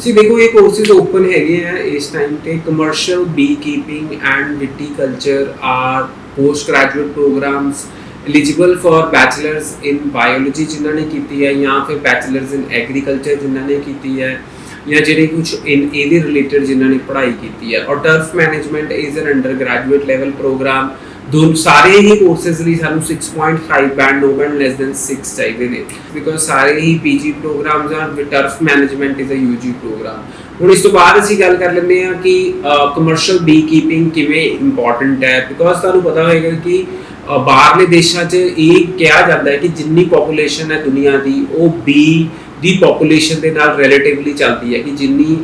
ਸੀ ਦੇਖੋ ਇਹ courses open ਹੈਗੇ ਆ ਇਸ ਟਾਈਮ ਤੇ commercial bee keeping and viticulture are post graduate programmes eligible for bachelors in biology ਜਿਨ੍ਹਾਂ ਨੇ ਕੀਤੀ ਹੈ ਜਾਂ ਫਿਰ ਬੈਚਲਰਸ ਇਨ ਐਗਰੀਕਲਚਰ ਜਿਨ੍ਹਾਂ ਨੇ ਕੀਤੀ ਹੈ ਜਾਂ ਜਿਹੜੇ ਕੁਝ ਇਨ ਇਹਦੇ ਰਿਲੇਟਡ ਜਿਨ੍ਹਾਂ ਨੇ ਪੜ੍ਹਾਈ ਕੀਤੀ ਹੈ ਔਰ turf management is an under graduate level programme ਦੋਨ ਸਾਰੇ ਹੀ ਕੋਰਸਸ ਲਈ ਸਾਨੂੰ 6.5 band no band less than 6 ਚਾਹੀਦੇ ਨੇ। ਬਿਕੋਜ਼ ਸਾਰੇ ਹੀ ਪੀਜੀ ਪ੍ਰੋਗਰਾਮਸ ਆ turf management is a UG programme ਹੁਣ ਇਸ ਤੋਂ ਬਾਅਦ ਅਸੀਂ ਗੱਲ ਕਰ ਲੈਂਦੇ ਹਾਂ ਕਿ ਕਮਰਸ਼ੀਅਲ ਬੀ ਕੀਪਿੰਗ ਕਿਵੇਂ ਇੰਪੋਰਟੈਂਟ ਹੈ। ਬਿਕੋਜ਼ ਤੁਹਾਨੂੰ ਪਤਾ ਹੋਏਗਾ ਕਿ ਬਾਹਰਲੇ ਦੇਸ਼ਾਂ 'ਚ ਇਹ ਕਿਹਾ ਜਾਂਦਾ ਹੈ ਕਿ ਜਿੰਨੀ ਪੋਪੂਲੇਸ਼ਨ ਹੈ ਦੁਨੀਆ ਦੀ, ਉਹ ਬੀ ਦੀ ਪੋਪੂਲੇਸ਼ਨ ਦੇ ਨਾਲ ਰਿਲੇਟਿਵਲੀ ਚੱਲਦੀ ਹੈ ਕਿ ਜਿੰਨੀ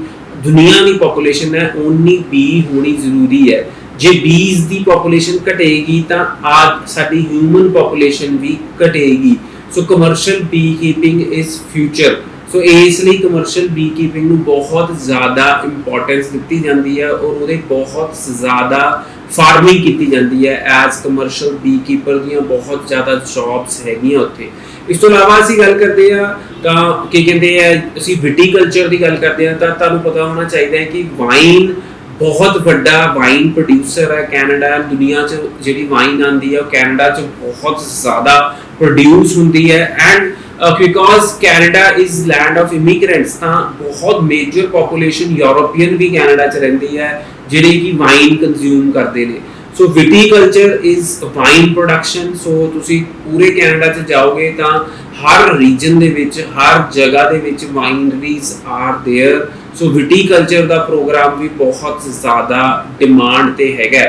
ਦੁਨੀਆ ਦੀ ਪੋਪੂਲੇਸ਼ਨ ਹੈ, ਓਨੀ ਬੀ ਹੋਣੀ ਜ਼ਰੂਰੀ ਹੈ। ਜੇ ਬੀਜ਼ ਦੀ ਪੋਪੂਲੇਸ਼ਨ ਘਟੇਗੀ ਤਾਂ ਆ ਸਾਡੀ ਹਿਊਮਨ ਪੋਪੂਲੇਸ਼ਨ ਵੀ ਘਟੇਗੀ। So commercial bee keeping is future so ਇਸ ਲਈ ਕਮਰਸ਼ੀਅਲ ਬੀ ਕੀਪਿੰਗ ਨੂੰ ਬਹੁਤ ਜ਼ਿਆਦਾ ਇੰਪੋਰਟੈਂਸ ਦਿੱਤੀ ਜਾਂਦੀ ਹੈ ਔਰ ਉਹਦੇ ਬਹੁਤ ਜ਼ਿਆਦਾ ਫਾਰਮਿੰਗ ਕੀਤੀ ਜਾਂਦੀ ਹੈ ਐਜ਼ ਕਮਰਸ਼ੀਅਲ ਬੀ ਕੀਪਰ ਦੀਆਂ ਬਹੁਤ ਜ਼ਿਆਦਾ ਜੌਬਸ ਹੈਗੀਆਂ ਉੱਥੇ। ਇਸ ਤੋਂ ਇਲਾਵਾ ਅਸੀਂ ਗੱਲ ਕਰਦੇ ਆ ਤਾਂ ਕੀ ਕਹਿੰਦੇ ਆ, ਅਸੀਂ ਵਿਟੀਕਲਚਰ ਦੀ ਗੱਲ ਕਰਦੇ ਆ ਤਾਂ ਤੁਹਾਨੂੰ ਪਤਾ ਹੋਣਾ ਚਾਹੀਦਾ ਹੈ ਕਿ ਵਾਈਨ ਬਹੁਤ ਵੱਡਾ ਵਾਈਨ ਪ੍ਰੋਡਿਊਸਰ ਹੈ ਕੈਨੇਡਾ ਦੁਨੀਆ 'ਚ ਜਿਹੜੀ ਵਾਈਨ ਆਂਦੀ ਹੈ ਉਹ ਕੈਨੇਡਾ 'ਚ ਬਹੁਤ ਜ਼ਿਆਦਾ ਪ੍ਰੋਡਿਊਸ ਹੁੰਦੀ ਹੈ and because Canada is land of immigrants ਤਾਂ ਬਹੁਤ ਮੇਜਰ ਪੋਪੂਲੇਸ਼ਨ ਯੂਰੋਪੀਅਨ ਵੀ ਕੈਨੇਡਾ 'ਚ ਰਹਿੰਦੀ ਹੈ ਜਿਹੜੇ ਕਿ ਵਾਈਨ ਕੰਜ਼ਿਊਮ ਕਰਦੇ ਨੇ so viticulture is wine production so ਤੁਸੀਂ ਪੂਰੇ ਕੈਨੇਡਾ 'ਚ ਜਾਓਗੇ ਤਾਂ ਹਰ ਰੀਜਨ ਦੇ ਵਿੱਚ ਹਰ ਜਗ੍ਹਾ ਦੇ ਵਿੱਚ wineries are there so viticulture the programme ਵੀ ਬਹੁਤ ਜ਼ਿਆਦਾ ਡਿਮਾਂਡ ਤੇ ਹੈਗਾ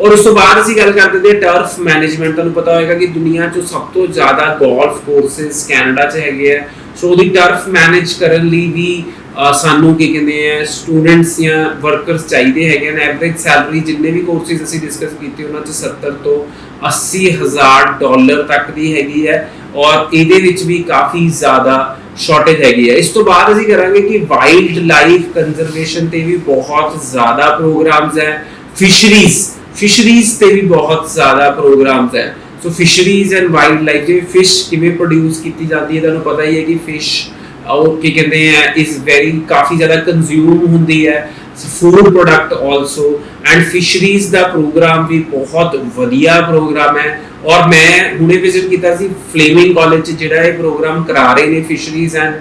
ਔਰ ਉਸ ਤੋਂ ਬਾਅਦ ਅਸੀਂ ਗੱਲ ਕਰਦੇ ਹਾਂ ਟਰਫ ਮੈਨੇਜਮੈਂਟ ਤੁਹਾਨੂੰ ਪਤਾ ਹੋਵੇਗਾ ਕਿ ਦੁਨੀਆ 'ਚੋਂ ਸਭ ਤੋਂ ਜ਼ਿਆਦਾ ਗੋਲਫ ਕੋਰਸਸ ਕੈਨੇਡਾ 'ਚ ਹੈਗੇ ਆ ਸੋ ਉਹਦੀ ਟਰਫ ਮੈਨੇਜ ਕਰਨ ਲਈ ਵੀ ਸਾਨੂੰ ਕੀ ਕਹਿੰਦੇ ਆ ਸਟੂਡੈਂਟਸ ਜਾਂ ਵਰਕਰਸ ਚਾਹੀਦੇ ਹੈਗੇ ਨੇ ਐਵਰੇਜ ਸੈਲਰੀ ਜਿੰਨੇ ਵੀ ਕੋਰਸਿਸ ਅਸੀਂ ਡਿਸਕਸ ਕੀਤੇ, ਉਹਨਾਂ 'ਚ 70 ਤੋਂ 80 ਹਜ਼ਾਰ ਡਾਲਰ ਤੱਕ ਦੀ ਹੈਗੀ ਹੈ। ਔਰ ਇਹਦੇ ਵਿੱਚ ਵੀ ਕਾਫੀ ਜ਼ਿਆਦਾ ਸ਼ਾਰਟੇਜ ਹੈਗੀ ਹੈ। ਇਸ ਤੋਂ ਬਾਅਦ ਅਸੀਂ ਕਰਾਂਗੇ ਕਿ ਵਾਈਲਡ ਲਾਈਫ ਕੰਜ਼ਰਵੇਸ਼ਨ ਤੇ ਵੀ ਬਹੁਤ ਜ਼ਿਆਦਾ ਪ੍ਰੋਗਰਾਮਸ ਹੈ। ਫਿਸ਼ਰੀਜ਼ ਫਿਸ਼ਰੀਜ਼ ਤੇ ਵੀ ਬਹੁਤ ਜ਼ਿਆਦਾ ਪ੍ਰੋਗਰਾਮਸ ਹੈ। So fisheries and wildlife ਜਿਵੇਂ ਫਿਸ਼ ਕਿਵੇਂ ਪ੍ਰੋਡਿਊਸ ਕੀਤੀ ਜਾਂਦੀ ਹੈ, ਤੁਹਾਨੂੰ ਪਤਾ ਹੀ ਹੈ ਕਿ ਫਿਸ਼ ਉਹ ਕੀ ਕਹਿੰਦੇ ਆ ਇਸ ਵੈਰੀ ਕਾਫੀ ਜ਼ਿਆਦਾ ਕੰਜ਼ਿਊਮ ਹੁੰਦੀ ਹੈ। Food product also and fisheries the programme ਵੀ ਬਹੁਤ ਵਧੀਆ ਪ੍ਰੋਗਰਾਮ ਹੈ। ਔਰ ਮੈਂ ਹੁਣੇ ਵਿਜ਼ਿਟ ਕੀਤਾ ਸੀ ਫਲੇਮਿੰਗ ਕਾਲਜ ਜਿਹੜਾ ਇਹ ਪ੍ਰੋਗਰਾਮ ਕਰਾ ਰਹੇ ਨੇ ਫਿਸ਼ਰੀਜ਼ ਐਂਡ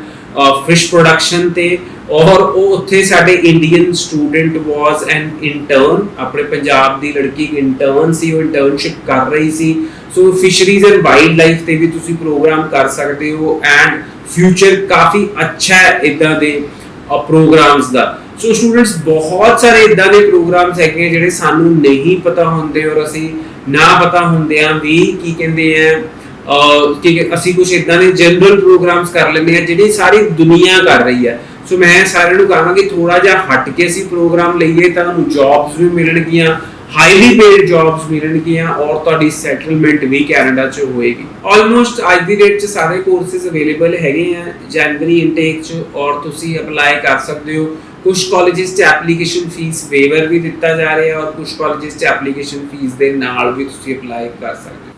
ਫਿਸ਼ ਪ੍ਰੋਡਕਸ਼ਨ ਤੇ। ਔਰ ਉਹ ਉੱਥੇ ਸਾਡੇ Indian student was an intern ਆਪਣੇ ਪੰਜਾਬ ਦੀ ਲੜਕੀ ਇੰਟਰਨ ਸੀ, ਉਹ ਇੰਟਰਨਸ਼ਿਪ ਕਰ ਰਹੀ ਸੀ। So fisheries and wildlife ਤੇ ਵੀ ਤੁਸੀਂ ਪ੍ਰੋਗਰਾਮ ਕਰ ਸਕਦੇ ਹੋ। ਐਂਡ ਫਿਊਚਰ ਕਾਫੀ ਅੱਛਾ ਹੈ ਇਦਾਂ ਦੇ ਪ੍ਰੋਗਰਾਮਸ ਦਾ। ਸੋ ਸਟੂਡੈਂਟਸ ਬਹੁਤ ਸਾਰੇ ਇਦਾਂ ਦੇ ਪ੍ਰੋਗਰਾਮਸ ਹੈਗੇ ਜਿਹੜੇ ਸਾਨੂੰ ਨਹੀਂ ਪਤਾ ਹੁੰਦੇ ਔਰ ਅਸੀਂ ਨਾ ਪਤਾ ਹੁੰਦਿਆਂ ਵੀ ਕੀ ਕਹਿੰਦੇ ਆ ਕਿ ਅਸੀਂ ਕੁਝ ਇਦਾਂ ਦੇ ਜਨਰਲ ਪ੍ਰੋਗਰਾਮਸ ਕਰ ਲੈਂਦੇ ਆ ਜਿਹੜੇ ਸਾਰੀ ਦੁਨੀਆ ਕਰ ਰਹੀ ਹੈ ਸੋ ਮੈਂ ਸਾਰਿਆਂ ਨੂੰ ਕਹਾਂਗਾ ਕਿ ਥੋੜਾ ਜਿਹਾ ਹਟ ਕੇ ਅਸੀਂ ਪ੍ਰੋਗਰਾਮ ਲਈਏ ਤੁਹਾਨੂੰ ਜੌਬਸ ਵੀ ਮਿਲਣਗੀਆਂ ਹਾਈਲੀ ਪੇਡ ਜੌਬਸ ਮਿਲਣਗੀਆਂ ਔਰ ਤੁਹਾਡੀ ਸੈਟਲਮੈਂਟ ਵੀ ਕੈਨੇਡਾ 'ਚ ਹੋਏਗੀ। ਆਲਮੋਸਟ ਅੱਜ ਦੀ ਡੇਟ 'ਚ ਸਾਰੇ ਕੋਰਸਿਸ ਅਵੇਲੇਬਲ ਹੈਗੇ ਆ ਜਨਵਰੀ ਇਨਟੇਕ 'ਚ ਔਰ ਤੁਸੀਂ ਅਪਲਾਈ ਕਰ ਸਕਦੇ ਹੋ। ਕੁਝ ਕਾਲਜਿਸ 'ਚ ਐਪਲੀਕੇਸ਼ਨ ਫੀਸ ਵੇਵਰ ਵੀ ਦਿੱਤਾ ਜਾ ਰਿਹਾ ਔਰ ਕੁਝ ਕਾਲਜਿਸ 'ਚ ਐਪਲੀਕੇਸ਼ਨ ਫੀਸ ਦੇ ਨਾਲ ਵੀ ਤੁਸੀਂ ਅਪਲਾਈ ਕਰ ਸਕਦੇ ਹੋ।